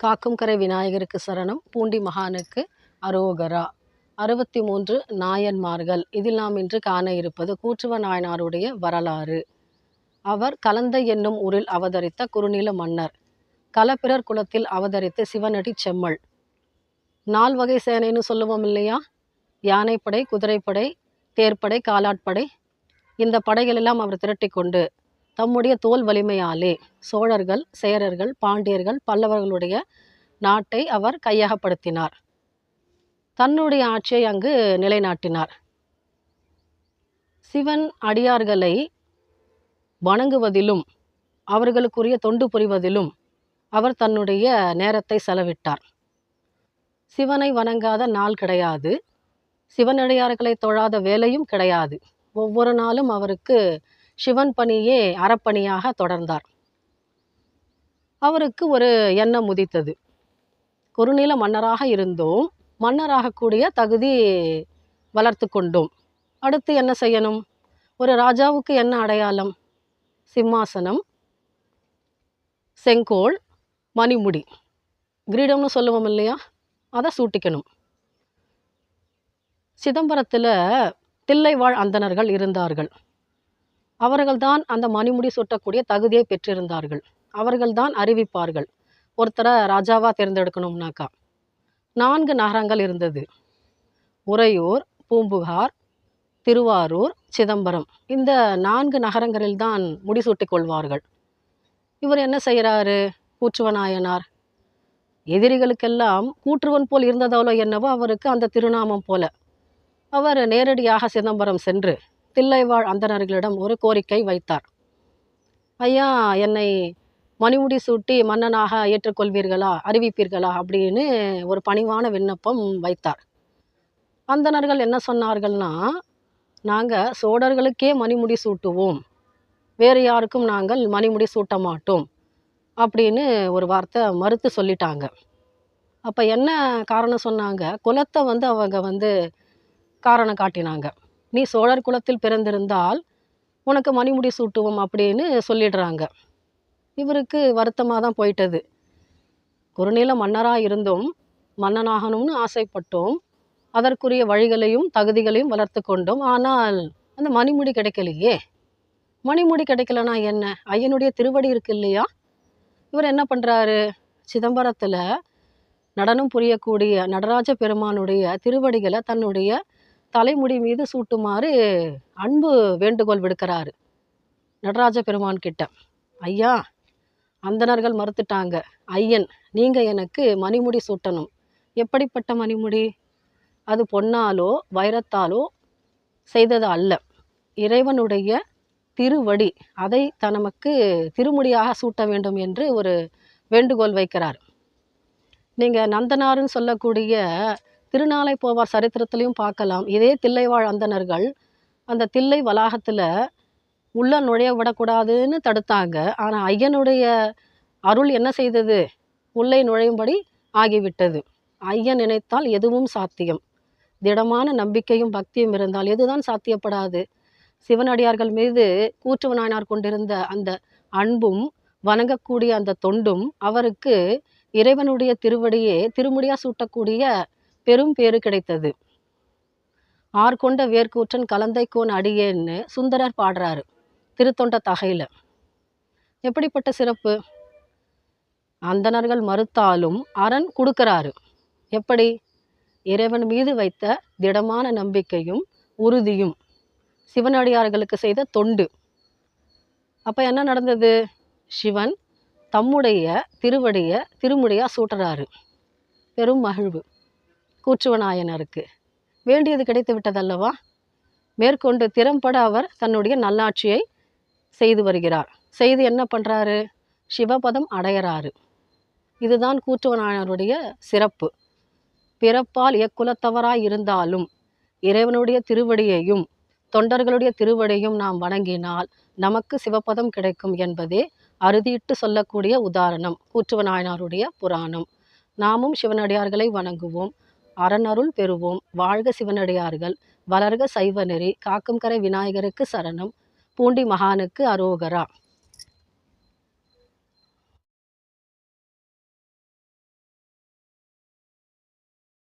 காக்கும் கரை விநாயகருக்கு சரணம். பூண்டி மகானுக்கு அரோகரா. அறுபத்தி மூன்று நாயன்மார்கள். இதில் நாம் இன்று காண இருப்பது கூற்றுவ நாயனாருடைய வரலாறு. அவர் கலந்தை என்னும் ஊரில் அவதரித்த குறுநில மன்னர். கலப்பிரர் குலத்தில் அவதரித்த சிவனடி செம்மல். நால் வகை சேனைன்னு சொல்லுவோம் இல்லையா? யானைப்படை குதிரைப்படை தேர்ப்படை காலாட்படை. இந்த படைகளெல்லாம் அவர் திரட்டி கொண்டு தம்முடைய தோல் வலிமையாலே சோழர்கள் சேரர்கள் பாண்டியர்கள் பல்லவர்களுடைய நாட்டை அவர் கையகப்படுத்தினார். தன்னுடைய ஆட்சியை அங்கு நிலைநாட்டினார். சிவன் அடியார்களை வணங்குவதிலும் அவர்களுக்குரிய தொண்டு புரிவதிலும் அவர் தன்னுடைய நேரத்தை செலவிட்டார். சிவனை வணங்காத நாள் கிடையாது. சிவனடியார்களை தொழாத வேலையும் கிடையாது. ஒவ்வொரு நாளும் அவருக்கு சிவன் பணியே அறப்பணியாக தொடர்ந்தார். அவருக்கு ஒரு எண்ணம் உதித்தது. குறுநில மன்னராக இருந்தோம். மன்னராகக்கூடிய தகுதி வளர்த்து கொண்டோம். அடுத்து என்ன செய்யணும்? ஒரு ராஜாவுக்கு என்ன அடையாளம்? சிம்மாசனம் செங்கோல் மணிமுடி. கிரீடம்னு சொல்லுவோம் இல்லையா? அதை சூட்டிக்கணும். சிதம்பரத்தில் தில்லைவாழ் அந்தணர்கள் இருந்தார்கள். அவர்கள்தான் அந்த மணிமுடி சூட்டக்கூடிய தகுதியை பெற்றிருந்தார்கள். அவர்கள்தான் அறிவிப்பார்கள். ஒருத்தரை ராஜாவாக தேர்ந்தெடுக்கணும்னாக்கா. நான்கு நகரங்கள் இருந்தது. உறையூர் பூம்புகார் திருவாரூர் சிதம்பரம். இந்த நான்கு நகரங்களில்தான் முடிசூட்டிக் கொள்வார்கள். இவர் என்ன செய்கிறாரு கூற்றுவநாயனார் எதிரிகளுக்கெல்லாம் கூற்றுவன் போல் இருந்ததாலோ என்னவோ அவருக்கு அந்த திருநாமம் போல. அவர் நேரடியாக சிதம்பரம் சென்று தில்லைவாழ் அந்தணர்களிடம் ஒரு கோரிக்கை வைத்தார். ஐயா என்னை மணிமுடி சூட்டி மன்னனாக ஏற்றுக்கொள்வீர்களா அறிவிப்பீர்களா? அப்படின்னு ஒரு பணிவான விண்ணப்பம் வைத்தார். அந்தணர்கள் என்ன சொன்னார்கள்னா நாங்கள் சோழர்களுக்கே மணிமுடி சூட்டுவோம். வேறு யாருக்கும் நாங்கள் மணிமுடி சூட்ட மாட்டோம் அப்படின்னு ஒரு வார்த்தை மறுத்து சொல்லிட்டாங்க. அப்போ என்ன காரணம் சொன்னாங்க? குலத்தை வந்து அவங்க வந்து காரணம் காட்டினாங்க. நீ சோழர் குலத்தில் பிறந்திருந்தால் உனக்கு மணிமுடி சூட்டுவோம் அப்படின்னு சொல்லிடுறாங்க. இவருக்கு வருத்தமாக தான் போயிட்டது. குறுநில மன்னராக இருந்தும் மன்னனாகணும்னு ஆசைப்பட்டோம். அதற்குரிய வழிகளையும் தகுதிகளையும் வளர்த்து கொண்டோம். ஆனால் அந்த மணிமுடி கிடைக்கலையே. மணிமுடி கிடைக்கலனா என்ன? ஐயனுடைய திருவடி இருக்கு இல்லையா? இவர் என்ன பண்ணுறாரு சிதம்பரத்தில் நடனம் புரியக்கூடிய நடராஜ பெருமானுடைய திருவடிகளை தன்னுடைய தலைமுடி மீது சூட்டுமாறு அன்பு வேண்டுகோள் விடுக்கிறாரு. நடராஜ பெருமான் கிட்ட ஐயா அந்தணர்கள் மறுத்துட்டாங்க. ஐயன் நீங்கள் எனக்கு மணிமுடி சூட்டணும். எப்படிப்பட்ட மணிமுடி? அது பொன்னாலோ வைரத்தாலோ செய்தது அல்ல. இறைவனுடைய திருவடி அதை தனமக்கு திருமுடியாக சூட்ட வேண்டும் என்று ஒரு வேண்டுகோள் வைக்கிறார். நீங்கள் நந்தனாருன்னு சொல்லக்கூடிய திருநாளை போவார் சரித்திரத்திலையும் பார்க்கலாம். இதே தில்லைவாழ் அந்தனர்கள் அந்த தில்லை வளாகத்தில் உள்ள நுழைய விடக்கூடாதுன்னு தடுத்தாங்க. ஆனால் ஐயனுடைய அருள் என்ன செய்தது? உள்ளே நுழையும்படி ஆகிவிட்டது. ஐயன் நினைத்தால் எதுவும் சாத்தியம். திடமான நம்பிக்கையும் பக்தியும் இருந்தால் எதுதான் சாத்தியப்படாது. சிவனடியார்கள் மீது கூற்றுவனானார் கொண்டிருந்த அந்த அன்பும் வணங்கக்கூடிய அந்த தொண்டும் அவருக்கு இறைவனுடைய திருவடியே திருமுடியாக சூட்டக்கூடிய பெரும் பேறு கிடைத்தது. ஆர்கொண்ட வேர்க்கூற்றன் கலந்தைக்கோன் அடியேன்னு சுந்தரர் பாடுறாரு. திருத்தொண்ட தகையில். எப்படிப்பட்ட சிறப்பு? அந்தணர்கள் மறுத்தாலும் அரண் கொடுக்கறாரு. எப்படி? இறைவன் மீது வைத்த திடமான நம்பிக்கையும் உறுதியும் சிவனடியார்களுக்கு செய்த தொண்டு. அப்போ என்ன நடந்தது? சிவன் தம்முடைய திருவடியை திருமுடியாக சூட்டுறாரு. பெரும் மகிழ்வு. கூற்றுவநாயனருக்கு வேண்டியது கிடைத்து விட்டதல்லவா மேற்கொண்டு திறம்பட அவர் தன்னுடைய நல்லாட்சியை செய்து வருகிறார். செய்து என்ன பண்ணுறாரு சிவபதம் அடையிறாரு. இதுதான் கூற்றுவநாயனருடைய சிறப்பு. பிறப்பால் எக்குலத்தவராய் இருந்தாலும் இறைவனுடைய திருவடியையும் தொண்டர்களுடைய திருவடியையும் நாம் வணங்கினால் நமக்கு சிவபதம் கிடைக்கும் என்பதே அறுதியிட்டு சொல்லக்கூடிய உதாரணம் கூற்றுவநாயனாருடைய புராணம். நாமும் சிவனடியார்களை வணங்குவோம். அறனருள் பெறுவோம். வாழ்க சிவனடியார்கள். வளர்க சைவ நெறி காக்கும் கரை விநாயகருக்கு சரணம். பூண்டி மகானுக்கு அரோகரா.